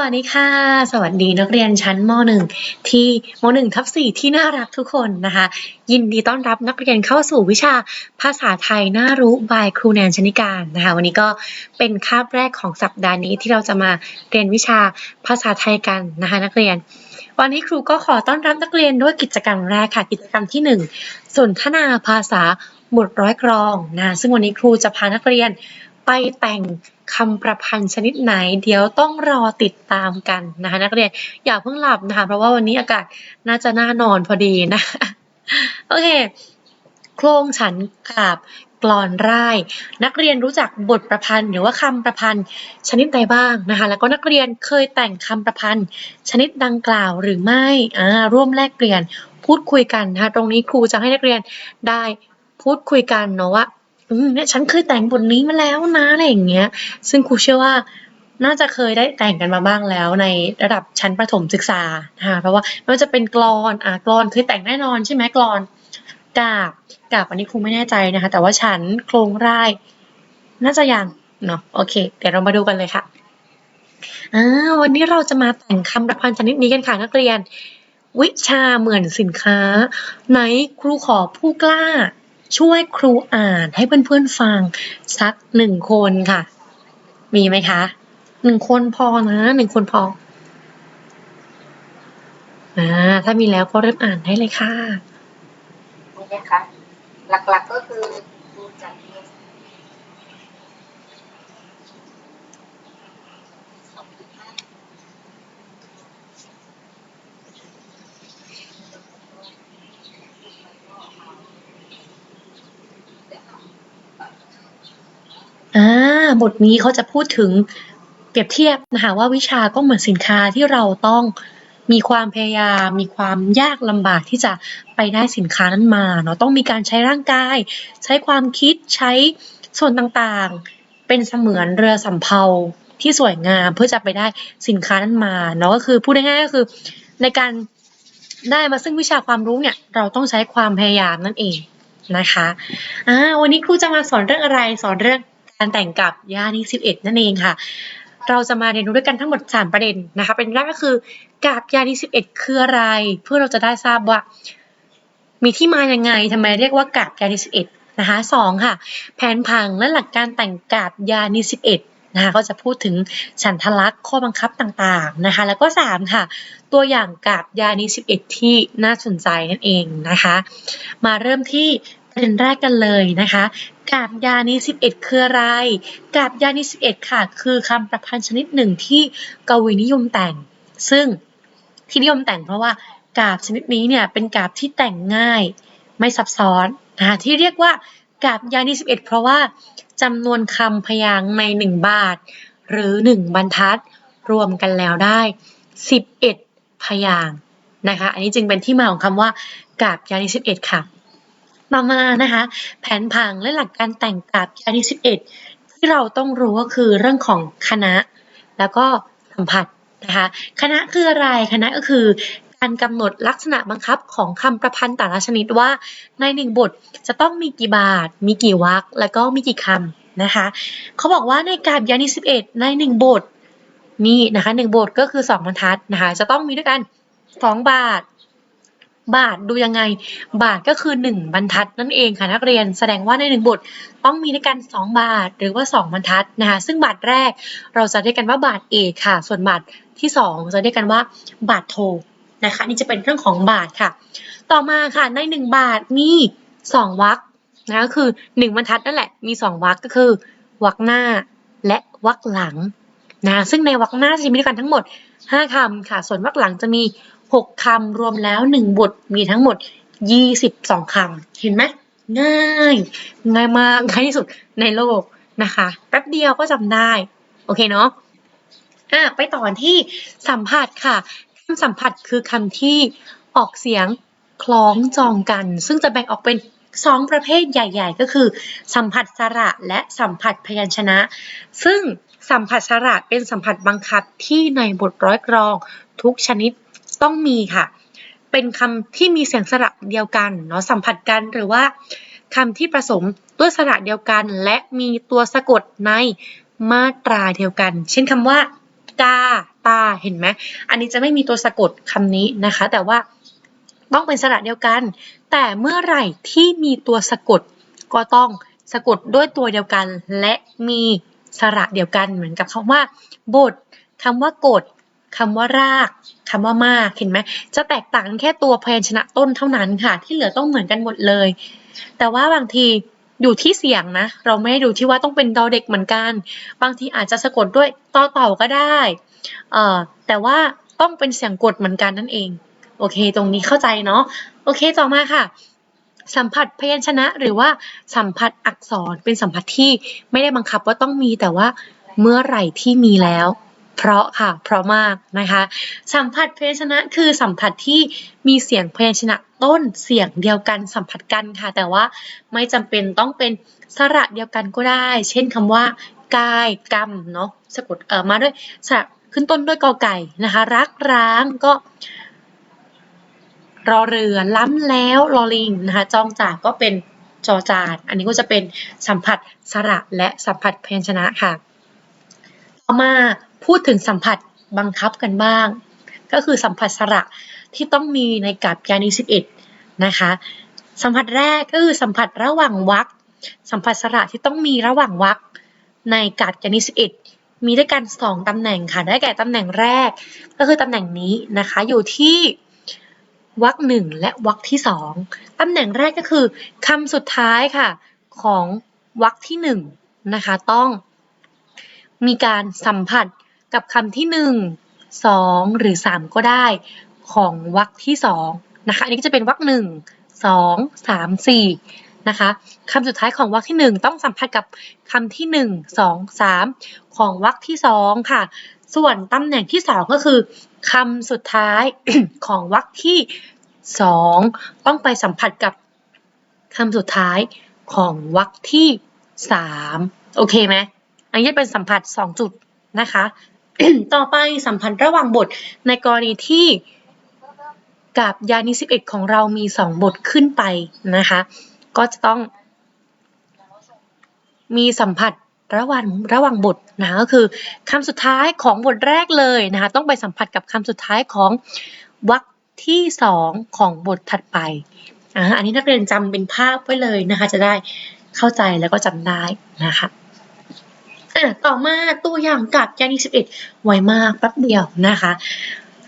วัสดีค่ะ สวัสดีนักเรียนชั้นม .1 ที่ม .1 ทับ4ที่น่ารักทุกคนนะคะ ยินดีต้อนรับนักเรียนเข้าสู่วิชาภาษาไทยน่ารู้ by ครูแนนชนิการนะคะ วันนี้ก็เป็นคาบแรกของสัปดาห์นี้ที่เราจะมาเรียนวิชาภาษาไทยกันนะคะนักเรียน วันนี้ครูก็ขอต้อนรับนักเรียนด้วยกิจกรรมแรกค่ะกิจกรรมที่ 1 สนทนาภาษาหมวดร้อยกรองนะซึ่งวันนี้ครูจะพานักเรียน ไปแต่งคำประพันธ์ชนิดไหน เดี๋ยวต้องรอติดตามกันนะคะนักเรียนอย่าเพิ่งหลับนะคะเพราะว่าวันนี้อากาศน่าจะน่านอนพอดีนะโอเค โครงฉันกับกลอนร่าย นักเรียนรู้จักบทประพันธ์ หรือว่าคำประพันธ์ชนิดใดบ้างนะคะ แล้วก็นักเรียนเคยแต่งคำประพันธ์ ชนิดดังกล่าวหรือไม่อ่าร่วมแลกเปลี่ยนพูดคุยกันนะคะตรงนี้ครูจะให้นักเรียนได้พูดคุยกันเนาะว่า อืมเนี่ยฉันเคยแต่งบทนี้มาแล้วนะอะไรอย่างเงี้ย ซึ่งครูเชื่อว่าน่าจะเคยได้แต่งกันมาบ้างแล้วในระดับชั้นประถมศึกษานะคะเพราะว่าไม่ว่าจะเป็นกลอนอ่ากลอนเคยแต่งแน่นอนใช่ไหมกลอนกาบกาบอันนี้ครูไม่แน่ใจนะคะ แต่ว่าฉันโครงร่าย น่าจะยังเนาะโอเค เดี๋ยวเรามาดูกันเลยค่ะอ่าวันนี้เราจะมาแต่งคำประพันธ์ชนิดนี้กันค่ะนักเรียน วิชาเหมือนสินค้า ไหนครูขอผู้กล้า ช่วยครูอ่านให้เพื่อนๆฟังสักหนึ่งคนค่ะ มีไหมคะหนึ่งคนพอนะหนึ่งคนพออ่าถ้ามีแล้วก็เริ่มอ่านได้เลยค่ะนี่นะคะหลักๆก็คือดูจากนี้ อ่า บทนี้เขาจะพูดถึงเปรียบเทียบนะคะว่าวิชาก็เหมือนสินค้าที่เราต้องมีความพยายาม มีความยากลำบากที่จะไปได้สินค้านั้นมาเนาะต้องมีการใช้ร่างกาย ใช้ความคิดใช้ส่วนต่างๆ เป็นเสมือนเรือสำเภาที่สวยงามเพื่อจะไปได้สินค้านั้นมาเนาะก็คือพูดง่ายๆก็คือในการได้มาซึ่งวิชาความรู้เนี่ยเราต้องใช้ความพยายามนั่นเองนะคะอ่าวันนี้ครูจะมาสอนเรื่องอะไรสอนเรื่อง การแต่งกับย่านี่11 นั่นเองค่ะ เราจะมาเรียนรู้ด้วยกันทั้งหมด 3 ประเด็นนะคะประเด็นแรกก็คือกาบยานี่11 คืออะไร เพื่อเราจะได้ทราบว่า มีที่มายังไงทำไมเรียกว่ากาบยานี่11นะคะสองค่ะ แผนผังและหลักการแต่งกาบยานี่11นะคะก็จะพูดถึงฉันทลักษณ์ข้อบังคับต่างๆนะคะ แล้วก็ 3 ค่ะ ตัวอย่างกาบยานี่11 ที่น่าสนใจนั่นเองนะคะ มาเริ่มที่ ประเด็นแรกกันเลยนะคะ กาบยานี้11คืออะไร กาบยานี้11ค่ะ คือคำประพันธ์ชนิดหนึ่งที่กวีนิยมแต่ง ซึ่งที่นิยมแต่งเพราะว่ากาบชนิดนี้เนี่ยเป็นกาบที่แต่งง่ายไม่ซับซ้อนนะคะที่เรียกว่ากาบยานี้11เพราะว่าจำนวนคำพยางค์ใน1บาท หรือ1บรรทัดรวมกันแล้วได้11พยางค์นะคะ อันนี้จึงเป็นที่มาของคำว่ากาบยานี้11ค่ะ ต่อมานะคะ แผนผังและหลักการแต่งกาบยาที่11 ที่เราต้องรู้ก็คือเรื่องของคณะ แล้วก็สัมผัสนะคะคณะคืออะไรคณะก็คือการกำหนดลักษณะบังคับของคำประพันธ์แต่ละชนิดว่าในหนึ่งบทจะต้องมีกี่บาท มีกี่วรรคแล้วก็มีกี่คำนะคะเขาบอกว่าในกาบยานิ11 ในหนึ่งบทมีนะคะหนึ่งบทก็คือ 2 บรรทัดนะคะจะต้องมีด้วยกัน 2 บาท บาทดูยังไง บาทก็คือ 1 บรรทัดนั่นเองค่ะนักเรียน แสดงว่าใน 1 บทต้องมีด้วยกัน 2 บาทหรือว่า 2 บรรทัดนะคะซึ่งบาทแรกเราจะเรียกกันว่าบาทเอกค่ะ ส่วนบาทที่ 2 จะเรียกกันว่าบาทโทนะคะนี่จะเป็นเรื่องของบาทค่ะ ต่อมาค่ะใน 1 บาทมี 2วรรคนะก็คือ 1 บรรทัดนั่นแหละมี 2วรรคก็คือวรรคหน้าและวรรคหลังนะซึ่งในวรรคหน้าจะมีด้วยกันทั้งหมด 5คำค่ะ ส่วนวรรคหลังจะมี 6คำรวมแล้ว 1 บทมีทั้งหมด 22คำเห็นไหมง่าย ง่ายมากง่ายที่สุดในโลกนะคะแป๊บเดียวก็จำได้ โอเคเนาะอะไปต่อที่สัมผัสค่ะคำสัมผัสคือคำที่ออกเสียงคล้องจองกัน ซึ่งจะแบ่งออกเป็น2ประเภทใหญ่ ๆ ก็คือ สัมผัสสระและสัมผัสพยัญชนะ ซึ่งสัมผัสสระเป็นสัมผัสบังคับที่ในบทร้อยกรองทุกชนิด ต้องมีค่ะ เป็นคำที่มีเสียงสระเดียวกันเนาะสัมผัสกันหรือว่าคำที่ผสมด้วยสระเดียวกัน และมีตัวสะกดในมาตราเดียวกัน เช่นคำว่ากาตาเห็นไหมอันนี้จะไม่มีตัวสะกดคำนี้นะคะ แต่ว่าต้องเป็นสระเดียวกัน แต่เมื่อไหร่ที่มีตัวสะกดก็ต้องสะกดด้วยตัวเดียวกัน และมีสระเดียวกันเหมือนกับคำว่าบทคำว่ากด คำว่ารากคำว่ามากเห็นไหมจะแตกต่างแค่ตัวพยัญชนะต้นเท่านั้นค่ะ ที่เหลือต้องเหมือนกันหมดเลย แต่ว่าบางทีอยู่ที่เสียงนะ เราไม่ได้ดูที่ว่าต้องเป็นดอเด็กเหมือนกัน บางทีอาจจะสะกดด้วยต่อเต่าก็ได้เอ่อแต่ว่าต้องเป็นเสียงกดเหมือนกันนั่นเอง โอเค ตรงนี้เข้าใจเนาะโอเคต่อมาค่ะ สัมผัสพยัญชนะหรือว่าสัมผัสอักษรเป็นสัมผัสที่ไม่ได้บังคับว่าต้องมีแต่ว่าเมื่อไหร่ที่มีแล้ว เพราะค่ะ เพราะมากนะคะ สัมผัสพยัญชนะคือสัมผัสที่มีเสียงพยัญชนะต้นเสียงเดียวกันสัมผัสกันค่ะ แต่ว่าไม่จำเป็นต้องเป็นสระเดียวกันก็ได้ เช่นคำว่ากายกรรมเนาะสะกดเอ่อมาด้วยสระขึ้นต้นด้วยกอไก่นะคะ รักร้างก็รอเรือล้ำแล้วลอลิงนะคะจองจากก็เป็นจอจาน อันนี้ก็จะเป็นสัมผัสสระและสัมผัสพยัญชนะค่ะ ต่อมาพูดถึงสัมผัสบังคับกันบ้าง ก็คือสัมผัสสระที่ต้องมีในกับยานี11นะคะสัมผัสแรกก็คือสัมผัสระหว่างวรรคสัมผัสสระที่ต้องมีระหว่างวรรคในกัดยานี11มีด้วยกันสองตำแหน่งค่ะได้แก่ตำแหน่งแรก ก็คือตำแหน่งนี้นะคะอยู่ที่วรรคหนึ่งและวรรคที่สองตำแหน่งแรกก็คือคำสุดท้ายค่ะของวรรคที่หนึ่งนะคะต้อง มีการสัมผัสกับคำที่หนึ่งสองหรือสามก็ได้ของวรรคที่สองนะคะ อันนี้ก็จะเป็นวรรคหนึ่งสองสามสี่นะคะคำสุดท้ายของวรรคที่หนึ่งต้องสัมผัสกับคำที่หนึ่งสองสามของวรรคที่สองค่ะ ส่วนตำแหน่งที่สองก็คือคำสุดท้ายของวรรคที่สองต้องไปสัมผัสกับคำสุดท้ายของวรรคที่สามโอเคไหม อันนี้เป็นสัมผัสสองจุดนะคะ ต่อไปสัมพันธ์ระหว่างบทในกรณีที่กับยานิ11ของเรามีสองบทขึ้นไปนะคะ ก็จะต้อง มีสัมผัสระหว่างระหว่างบทนะก็คือคำสุดท้ายของบทแรกเลยนะคะต้องไปสัมผัสกับคำสุดท้ายของวรรคที่สองของบทถัดไปอ่าอันนี้นักเรียนจำเป็นภาพไว้เลยนะคะ จะได้เข้าใจแล้วก็จำได้นะคะ อะต่อมาตัวอย่างกับยานี11ไวมากแป๊บเดียวนะคะ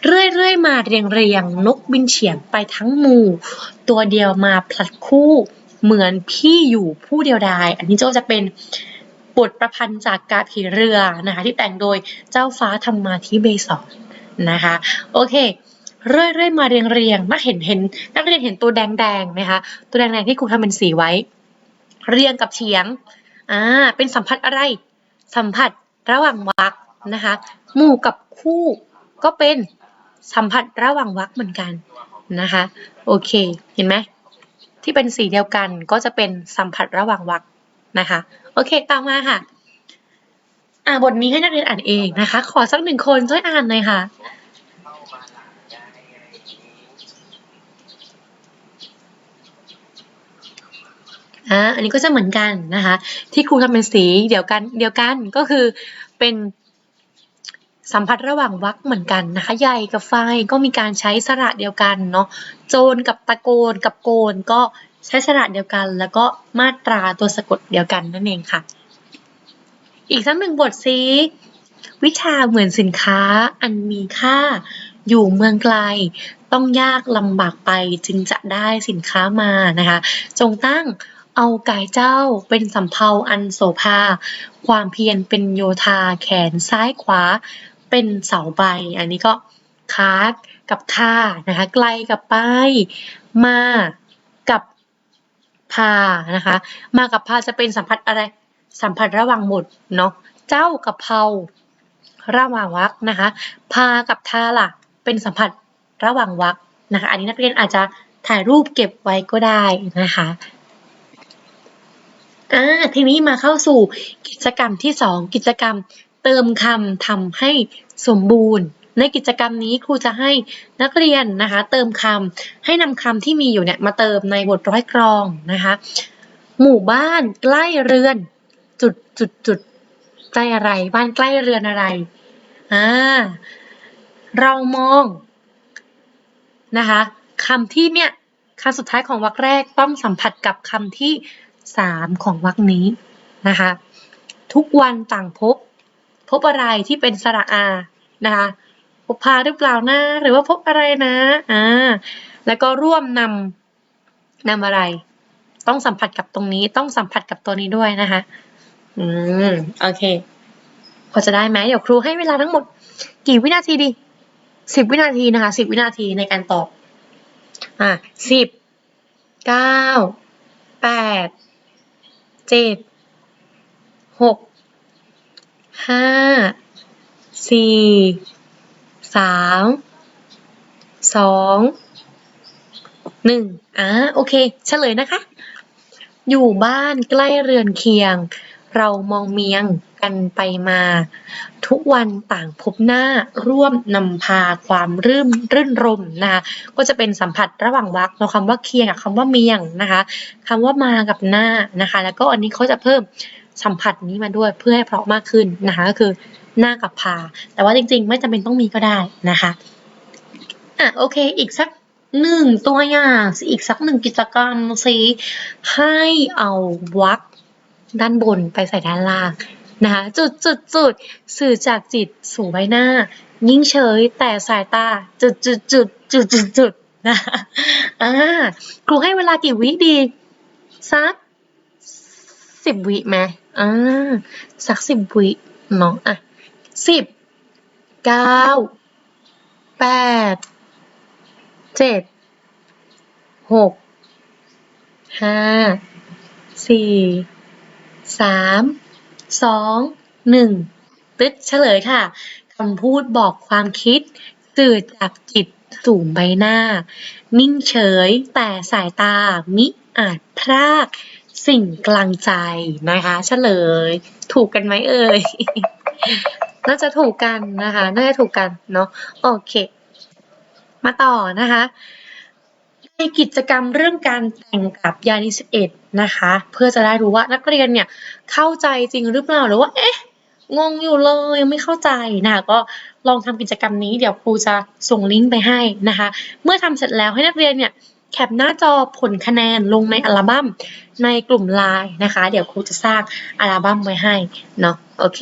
เรื่อยๆมาเรียงเรียงนกบินเฉียงไปทั้งหมู่ ตัวเดียวมาผลัดคู่เหมือนพี่อยู่ผู้เดียวดาย อันนี้ก็จะเป็นบทประพันธ์จากกาผีเรือนะคะที่แต่งโดยเจ้าฟ้าธรรมาธิเบศรนะคะ โอเค เรื่อยๆมาเรียงเรียงนักเห็นเห็นนักเรียนเห็นตัวแดงๆไหมคะตัวแดงๆที่ครูทำเป็นสีไว้ เรียงกับเฉียงอ่าเป็นสัมผัสอะไร สัมผัสระหว่างวรรคนะคะ หมู่กับคู่ก็เป็นสัมผัสระหว่างวรรคเหมือนกันนะคะ โอเค เห็นไหมที่เป็นสีเดียวกันก็จะเป็นสัมผัสระหว่างวรรคนะคะ โอเค ต่อมาค่ะ อ่าบทนี้ให้นักเรียนอ่านเองนะคะ ขอสักหนึ่งคนช่วยอ่านหน่อยค่ะ อ่าอันนี้ก็จะเหมือนกันนะคะ ที่ครูทำเป็นสีเดียวกันเดียวกันก็คือเป็นสัมผัสระหว่างวรรคเหมือนกันนะคะ ใหญ่กับไฟก็มีการใช้สระเดียวกันเนาะโจรกับตะโกนกับโกนก็ใช้สระเดียวกัน แล้วก็มาตราตัวสะกดเดียวกันนั่นเองค่ะ อีกสักหนึ่งบทสิวิชาเหมือนสินค้าอันมีค่า อยู่เมืองไกล ต้องยากลำบากไปจึงจะได้สินค้ามานะคะ จงตั้ง เอากายเจ้าเป็นสำเภาอันโสภา ความเพียรเป็นโยธาแขนซ้ายขวาเป็นเสาใบ อันนี้ก็คาดกับท่านะคะไกลกับไป มากับพานะคะ มากับพาจะเป็นสัมผัสอะไร สัมผัสระหว่างบทเนาะเจ้ากับเภาระหว่างวรรคนะคะพากับท่าล่ะเป็นสัมผัสระหว่างวรรคนะคะ อันนี้นักเรียนอาจจะถ่ายรูปเก็บไว้ก็ได้นะคะ อ่าทีนี้มาเข้าสู่กิจกรรมที่ 2 กิจกรรมเติมคำทำให้สมบูรณ์ ในกิจกรรมนี้ครูจะให้นักเรียนนะคะ เติมคำให้นำคำที่มีอยู่เนี่ยมาเติมในบทร้อยกรองนะคะ หมู่บ้านใกล้เรือน จุดจุดจุดใกล้อะไร บ้านใกล้เรือนอะไรอ่าเรามองนะคะคำที่เนี่ยคำสุดท้ายของวรรคแรกต้องสัมผัสกับคำที่ สามของวรรคนี้นะคะทุกวันต่างพบ พบอะไรที่เป็นสระอานะคะพบพาหรือเปล่านะหรือว่าพบอะไรนะอ่าแล้วก็ร่วมนำนำอะไร ต้องสัมผัสกับตรงนี้ต้องสัมผัสกับตัวนี้ด้วยนะคะอืมโอเค พอจะได้ไหมเดี๋ยวครูให้เวลาทั้งหมด กี่วินาทีดีสิบวินาทีนะคะสิบวินาทีในการตอบอะสิบเก้าแปด เจ็ดหกห้าสี่สามสองหนึ่งอะโอเค เฉลยนะคะ อยู่บ้านใกล้เรือนเคียง เรามองเมียงกันไปมา ทุกวันต่างพบหน้าร่วมนำพาความรื่นรื่นรมนะคะก็จะเป็นสัมผัสระหว่างวรรคเนาคำว่าเคียงกับคำว่าเมียงนะคะคำว่ามากับหน้านะคะ แล้วก็อันนี้เขาจะเพิ่มสัมผัสนี้มาด้วยเพื่อให้เพราะมากขึ้นนะคะก็คือหน้ากับพา แต่ว่าจริงๆ ไม่จำเป็นต้องมีก็ได้นะคะอะโอเคอีกสักหนึ่งตัวอย่างอีกสักหนึ่งกิจกรรมสิให้เอาวรรคด้านบนไปใส่ด้านล่าง นะคะจุดจุดจุดสื่อจากจิตสู่ใบหน้า ยิ่งเฉยแต่สายตาจุดจุดจุดจุดจุดจุดนะคะอ่าครูให้เวลากี่วิดีสักสิบวิไหมอ่าสักสิบวิเนาะอะสิบเก้าแปดเจ็ดหกห้าสี่สาม สองหนึ่งตึ๊ดเฉลยค่ะคำพูดบอกความคิด สื่อจากจิตสู่ใบหน้า นิ่งเฉยแต่สายตามิอาจพรากสิ่งกลางใจนะคะเฉลย ถูกกันไหมเอ่ย น่าจะถูกกันนะคะ น่าจะถูกกันเนาะโอเค มาต่อนะคะ กิจกรรมเรื่องการแต่งกับยานิ11นะคะ เพื่อจะได้รู้ว่านักเรียนเนี่ยเข้าใจจริงหรือเปล่าหรือว่าเอ๊ะงงอยู่เลยยังไม่เข้าใจนะคะก็ลองทำกิจกรรมนี้เดี๋ยวครูจะส่งลิงก์ไปให้นะคะ เมื่อทำเสร็จแล้วให้นักเรียนเนี่ยแคปหน้าจอผลคะแนนลงในอัลบั้มในกลุ่มไลน์นะคะ เดี๋ยวครูจะสร้างอัลบั้มไว้ให้เนาะโอเค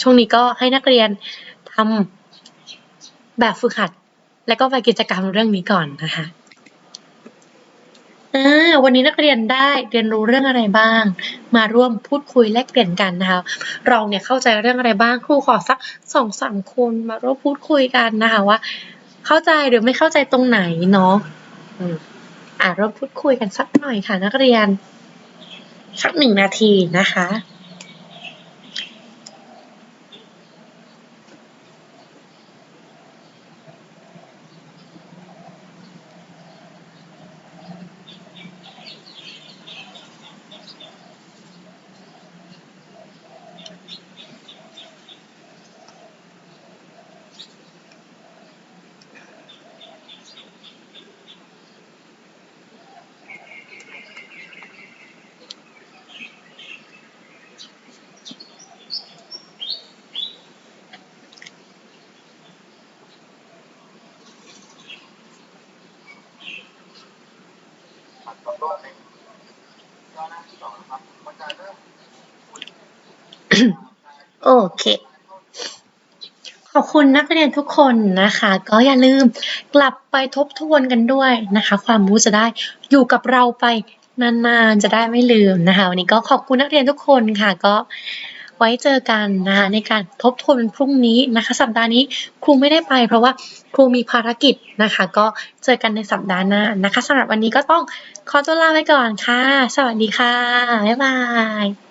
ช่วงนี้ก็ให้นักเรียนทำแบบฝึกหัด แล้วก็ไปกิจกรรมเรื่องนี้ก่อนนะคะวันนี้นักเรียนได้เรียนรู้เรื่องอะไรบ้าง มาร่วมพูดคุยแลกเปลี่ยนกันนะคะเราเนี่ยเข้าใจเรื่องอะไรบ้างครูขอสักสองสามคนมาร่วมพูดคุยกันนะคะว่า เข้าใจหรือไม่เข้าใจตรงไหนเนาะอ่าร่วมพูดคุยกันสักหน่อยค่ะนักเรียนสักหนึ่งนาทีนะคะ เค ขอบคุณนักเรียนทุกคนนะคะ ก็อย่าลืมกลับไปทบทวนกันด้วยนะคะ ความรู้จะได้อยู่กับเราไปนานๆจะได้ไม่ลืมนะคะ วันนี้ก็ขอบคุณนักเรียนทุกคนค่ะ ก็ไว้เจอกันนะคะในการทบทวนวันพรุ่งนี้นะคะ สัปดาห์นี้ครูไม่ได้ไป เพราะว่าครูมีภารกิจนะคะ ก็เจอกันในสัปดาห์หน้านะคะสำหรับวันนี้ก็ต้องขอตัวลาไปก่อนค่ะ สวัสดีค่ะ บ๊ายบาย